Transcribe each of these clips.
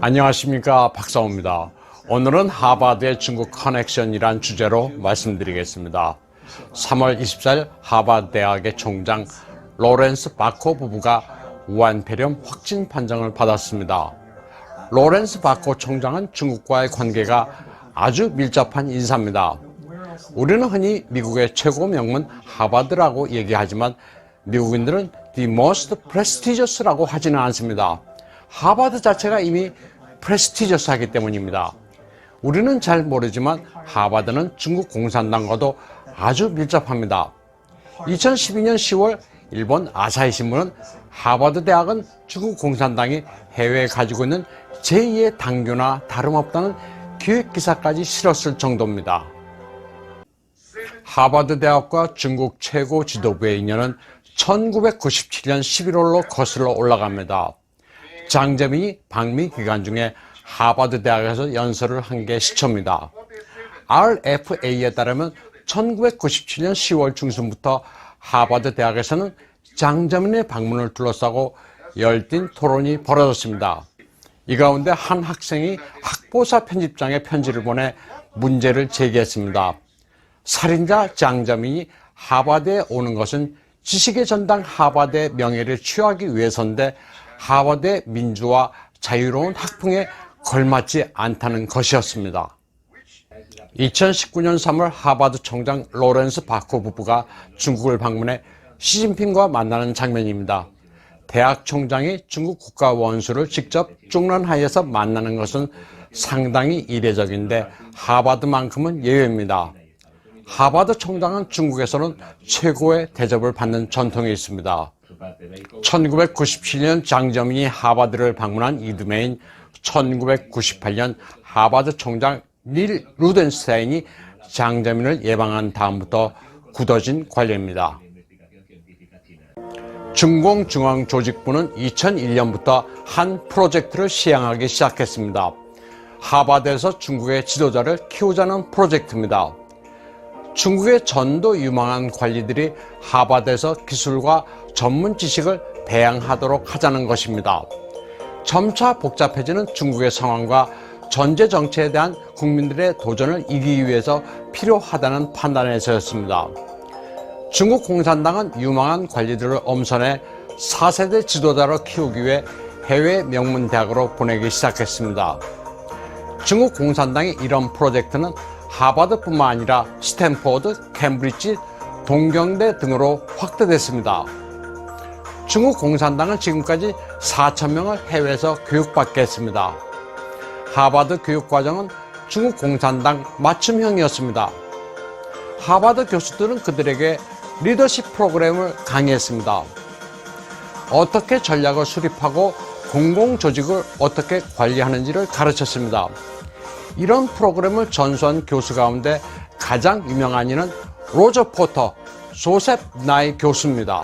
안녕하십니까 박사호입니다. 오늘은 하버드의 중국 커넥션이란 주제로 말씀드리겠습니다. 3월 24일 하버드 대학의 총장 로렌스 바코 부부가 우한 폐렴 확진 판정을 받았습니다. 로렌스 바코 총장은 중국과의 관계가 아주 밀접한 인사입니다. 우리는 흔히 미국의 최고 명문 하버드라고 얘기하지만 미국인들은 the most prestigious라고 하지는 않습니다. 하버드 자체가 이미 프레스티저스하기 때문입니다. 우리는 잘 모르지만 하버드는 중국 공산당과도 아주 밀접합니다. 2012년 10월 일본 아사히 신문은 하버드 대학은 중국 공산당이 해외에 가지고 있는 제2의 당교나 다름없다는 기획 기사까지 실었을 정도입니다. 하버드 대학과 중국 최고 지도부의 인연은 1997년 11월로 거슬러 올라갑니다. 장재민이 방미 기간 중에 하버드 대학에서 연설을 한 게 시초입니다. RFA에 따르면 1997년 10월 중순부터 하버드 대학에서는 장재민의 방문을 둘러싸고 열띤 토론이 벌어졌습니다. 이 가운데 한 학생이 학보사 편집장에 편지를 보내 문제를 제기했습니다. 살인자 장자민이 하버드에 오는 것은 지식의 전당 하버드의 명예를 취하기 위해서인데 하버드의 민주와 자유로운 학풍에 걸맞지 않다는 것이었습니다. 2019년 3월 하버드 총장 로렌스 바코 부부가 중국을 방문해 시진핑과 만나는 장면입니다. 대학 총장이 중국 국가 원수를 직접 중런하에서 만나는 것은 상당히 이례적인데 하버드만큼은 예외입니다. 하버드 총장은 중국에서는 최고의 대접을 받는 전통이 있습니다. 1997년 장점인이 하버드를 방문한 이듬해인 1998년 하버드 총장 닐 루덴스타인이 장점인을 예방한 다음부터 굳어진 관례입니다. 중공중앙조직부는 2001년부터 한 프로젝트를 시행하기 시작했습니다. 하버드에서 중국의 지도자를 키우자는 프로젝트입니다. 중국의 전도 유망한 관리들이 하버드에서 기술과 전문 지식을 배양하도록 하자는 것입니다. 점차 복잡해지는 중국의 상황과 전제 정치에 대한 국민들의 도전을 이기기 위해서 필요하다는 판단에서였습니다. 중국 공산당은 유망한 관리들을 엄선해 4세대 지도자로 키우기 위해 해외 명문 대학으로 보내기 시작했습니다. 중국 공산당의 이런 프로젝트는 하버드뿐만 아니라 스탠포드, 캠브리지, 동경대 등으로 확대됐습니다. 중국 공산당은 지금까지 4천 명을 해외에서 교육받게 했습니다. 하버드 교육과정은 중국 공산당 맞춤형이었습니다. 하버드 교수들은 그들에게 리더십 프로그램을 강의했습니다. 어떻게 전략을 수립하고 공공조직을 어떻게 관리하는지를 가르쳤습니다. 이런 프로그램을 전수한 교수 가운데 가장 유명한 이는 로저 포터, 조셉 나이 교수입니다.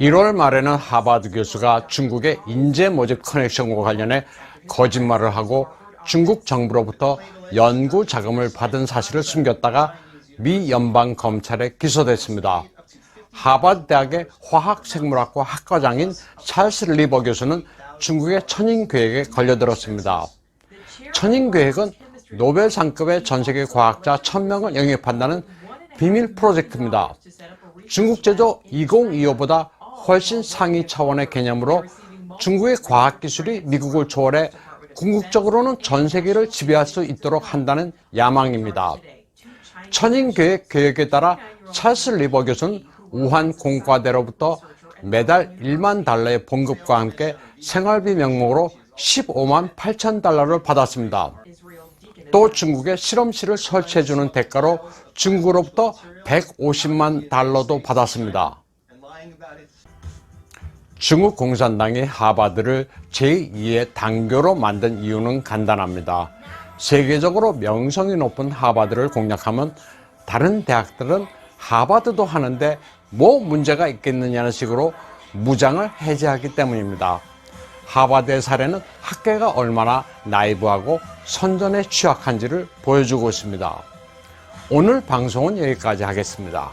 1월 말에는 하버드 교수가 중국의 인재 모집 커넥션과 관련해 거짓말을 하고 중국 정부로부터 연구 자금을 받은 사실을 숨겼다가 미 연방 검찰에 기소됐습니다. 하버드 대학의 화학생물학과 학과장인 찰스 리버 교수는 중국의 천인 계획에 걸려들었습니다. 천인 계획은 노벨상급의 전 세계 과학자 1000명을 영입한다는 비밀 프로젝트입니다. 중국 제조 2025보다 훨씬 상위 차원의 개념으로 중국의 과학기술이 미국을 초월해 궁극적으로는 전 세계를 지배할 수 있도록 한다는 야망입니다. 천인계획 계획에 따라 찰스 리버 교수는 우한 공과대로부터 매달 1만 달러의 봉급과 함께 생활비 명목으로 15만 8천 달러를 받았습니다. 또 중국에 실험실을 설치해주는 대가로 중국으로부터 150만 달러도 받았습니다. 중국 공산당이 하버드를 제2의 당교로 만든 이유는 간단합니다. 세계적으로 명성이 높은 하버드를 공략하면 다른 대학들은 하버드도 하는데 뭐 문제가 있겠느냐는 식으로 무장을 해제하기 때문입니다. 하버드의 사례는 학계가 얼마나 나이브하고 선전에 취약한지를 보여주고 있습니다. 오늘 방송은 여기까지 하겠습니다.